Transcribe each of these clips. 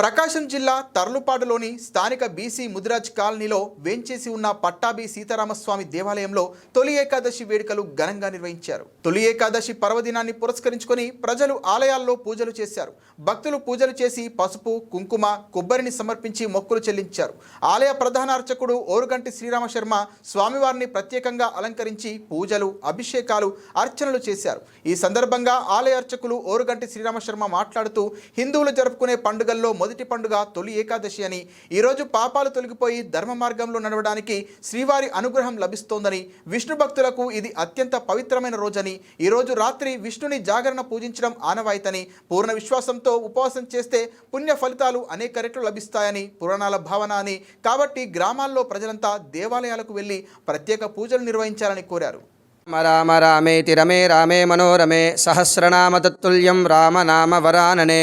ప్రకాశం జిల్లా తర్లుపాడులోని స్థానిక బీసీ ముదిరాజ్ కాలనీలో వేంచేసి ఉన్న పట్టాభి సీతారామస్వామి దేవాలయంలో తొలి ఏకాదశి వేడుకలు ఘనంగా నిర్వహించారు. తొలి ఏకాదశి పర్వదినాన్ని పురస్కరించుకొని ప్రజలు ఆలయాల్లో పూజలు చేశారు. భక్తులు పూజలు చేసి పసుపు కుంకుమ కొబ్బరిని సమర్పించి మొక్కులు చెల్లించారు. ఆలయ ప్రధాన అర్చకుడు ఓరుగంటి శ్రీరామ శర్మ స్వామివారిని ప్రత్యేకంగా అలంకరించి పూజలు అభిషేకాలు అర్చనలు చేశారు. ఈ సందర్భంగా ఆలయ అర్చకులు ఓరుగంటి శ్రీరామ శర్మ మాట్లాడుతూ హిందువులు జరుపుకునే పండుగల్లో మొదటి పండుగ తొలి ఏకాదశి అని. ఈరోజు పాపాలు తొలగిపోయి ధర్మ మార్గంలో నడవడానికి శ్రీవారి అనుగ్రహం లభిస్తోందని. విష్ణు భక్తులకు ఇది అత్యంత పవిత్రమైన రోజని. ఈరోజు రాత్రి విష్ణుని జాగరణ పూజించడం ఆనవాయితని. పూర్ణ విశ్వాసంతో ఉపవాసం చేస్తే పుణ్య ఫలితాలు అనేక రెట్లు లభిస్తాయని పురాణాల భావన అని. కాబట్టి గ్రామాల్లో ప్రజలంతా దేవాలయాలకు వెళ్ళి ప్రత్యేక పూజలు నిర్వహించాలని కోరారు. రామ రామ రామేతి రమే రామే మనోరమే. సహస్రనామ తత్తుల్యం రామనామ వరాననే.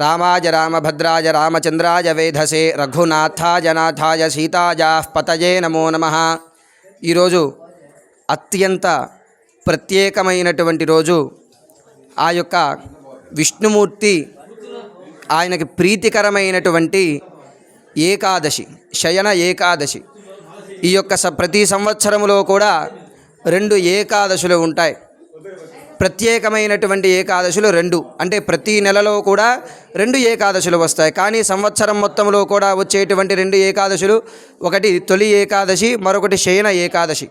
రామాయ రామభద్రాయ రామచంద్రాయ వేధసే రఘునాథాయ నాథాయ సీతాజా పతయే నమో నమ. ఈరోజు అత్యంత ప్రత్యేకమైనటువంటి రోజు. ఆ యొక్క విష్ణుమూర్తి ఆయనకి ప్రీతికరమైనటువంటి ఏకాదశి శయన ఏకాదశి. ఈ యొక్క స ప్రతి సంవత్సరములో కూడా రెండు ఏకాదశులు ఉంటాయి. ప్రత్యేకమైనటువంటి ఏకాదశులు రెండు. అంటే ప్రతి నెలలో కూడా రెండు ఏకాదశులు వస్తాయి. కానీ సంవత్సరం మొత్తంలో కూడా వచ్చేటువంటి రెండు ఏకాదశులు ఒకటి తొలి ఏకాదశి మరొకటి శయన ఏకాదశి.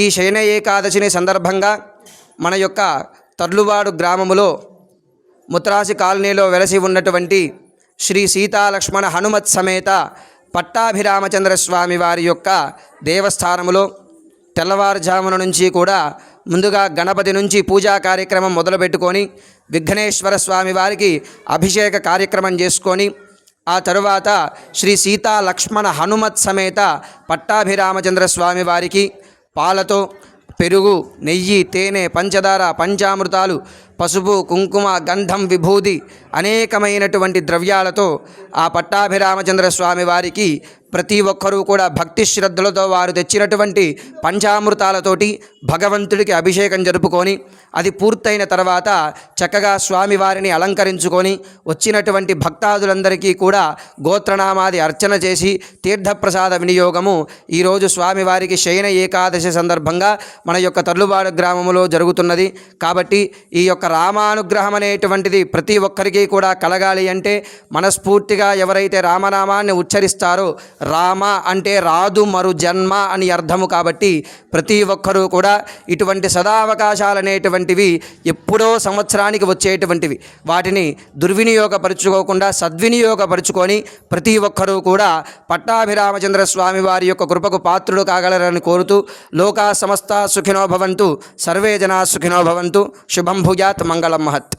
ఈ శయన ఏకాదశిని సందర్భంగా మన యొక్క తర్లువాడు గ్రామములో ముత్రాసి కాలనీలో వెలసి ఉన్నటువంటి శ్రీ సీతాలక్ష్మణ హనుమత్ సమేత పట్టాభిరామచంద్ర స్వామి వారి యొక్క దేవస్థానములో తెల్లవారుజామున నుంచి కూడా ముందుగా గణపతి నుంచి పూజా కార్యక్రమం మొదలుపెట్టుకొని విఘ్నేశ్వర స్వామి వారికి అభిషేక కార్యక్రమం చేసుకొని ఆ తరువాత శ్రీ సీతా లక్ష్మణ హనుమత్ సమేత పట్టాభిరామచంద్ర స్వామి వారికి పాలతో పెరుగు నెయ్యి తేనె పంచదార పంచామృతాలు పసుపు కుంకుమ గంధం విభూది అనేకమైనటువంటి ద్రవ్యాలతో ఆ పట్టాభిరామచంద్ర స్వామి వారికి ప్రతి ఒక్కరూ కూడా భక్తి శ్రద్ధలతో వారు తెచ్చినటువంటి పంచామృతాలతోటి భగవంతుడికి అభిషేకం జరుపుకొని అది పూర్తయిన తర్వాత చక్కగా స్వామివారిని అలంకరించుకొని వచ్చినటువంటి భక్తాదులందరికీ కూడా గోత్రనామాది అర్చన చేసి తీర్థప్రసాద వినియోగము ఈరోజు స్వామివారికి శయన ఏకాదశి సందర్భంగా మన యొక్క తర్లుబాడు గ్రామంలో జరుగుతున్నది. కాబట్టి ఈ యొక్క రామానుగ్రహం అనేటువంటిది ప్రతి ఒక్కరికి కూడా కలగాలి అంటే మనస్ఫూర్తిగా ఎవరైతే రామనామాన్ని ఉచ్చరిస్తారో రామ అంటే రాదు మరు జన్మ అని అర్థము కాబట్టి ప్రతి ఒక్కరూ కూడా ఇటువంటి సదావకాశాలు అనేటువంటివి ఎప్పుడో సంవత్సరానికి వచ్చేటువంటివి. వాటిని దుర్వినియోగపరుచుకోకుండా సద్వినియోగపరుచుకొని ప్రతి ఒక్కరూ కూడా పట్టాభిరామచంద్ర స్వామి వారి యొక్క కృపకు పాత్రుడు కాగలరని కోరుతూ లోకా సమస్త సుఖినో భవంతు సర్వే జనా సుఖినో భవంతు శుభం భూయాత్. ಮಂಗಳ ಮಹತ್